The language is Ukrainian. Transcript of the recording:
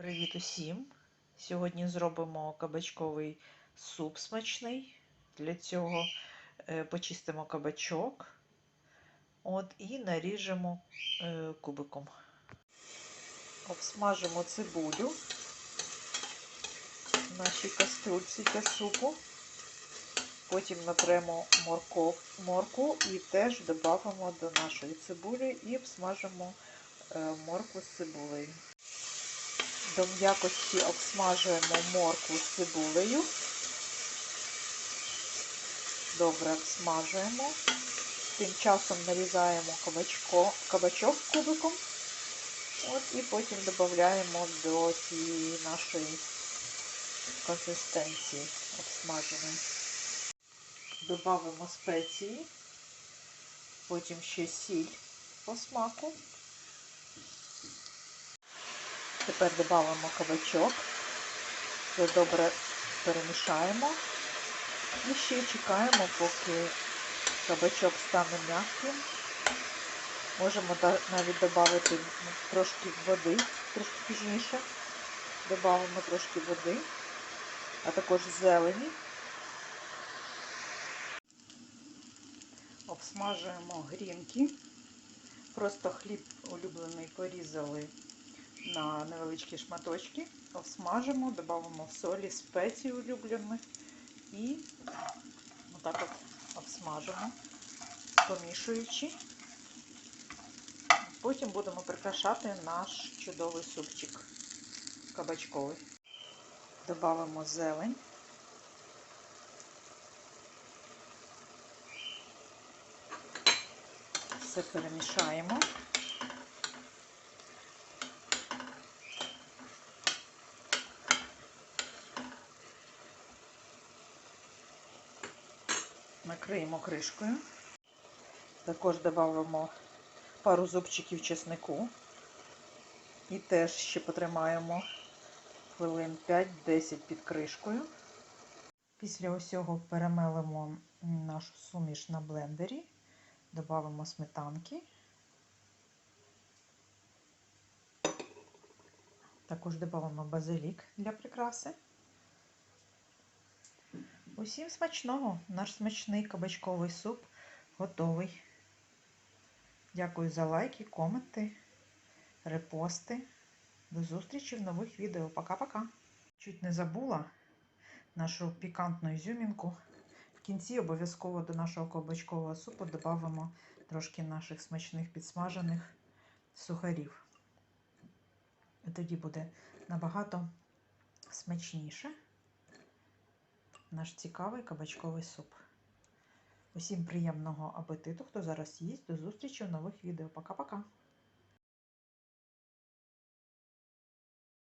Привіт усім! Сьогодні зробимо кабачковий суп смачний. Для цього е, почистимо кабачок от, і наріжемо е, кубиком. Обсмажимо цибулю в нашій каструльці для супу. Потім натремо морков, морку і теж додамо до нашої цибулі і обсмажимо е, моркву з цибулею. До м'якості обсмажуємо моркву з цибулею. Добре обсмажуємо. Тим часом нарізаємо кабачко, кабачок кубиком. От, і потім додаємо до цієї нашої консистенції обсмаженої. Додамо спеції, потім ще сіль по смаку. Тепер додамо кабачок, все добре перемішаємо і ще чекаємо, поки кабачок стане м'яким. Можемо навіть додати трошки води, трошки пізніше. Додамо трошки води, а також зелені. Обсмажуємо грінки. Просто хліб улюблений порізали на невеличкі шматочки, обсмажимо, додамо солі, спеції улюблені і отак от обсмажимо, помішуючи. Потім будемо прикрашати наш чудовий супчик кабачковий. Додамо зелень. Все перемішаємо. Накриємо кришкою. Також додамо пару зубчиків чеснику. І теж ще потримаємо хвилин 5-10 під кришкою. Після усього перемелимо нашу суміш на блендері, додамо сметанки. Також додамо базилік для прикраси. Усім смачного! Наш смачний кабачковий суп готовий. Дякую за лайки, коменти, репости. До зустрічі в нових відео. Пока-пока. Чуть не забула нашу пікантну ізюмінку. В кінці обов'язково до нашого кабачкового супу додамо трошки наших смачних підсмажених сухарів. І тоді буде набагато смачніше наш цікавий кабачковий суп. Усім приємного апетиту, хто зараз їсть. До зустрічі в нових відео. Пока-пока!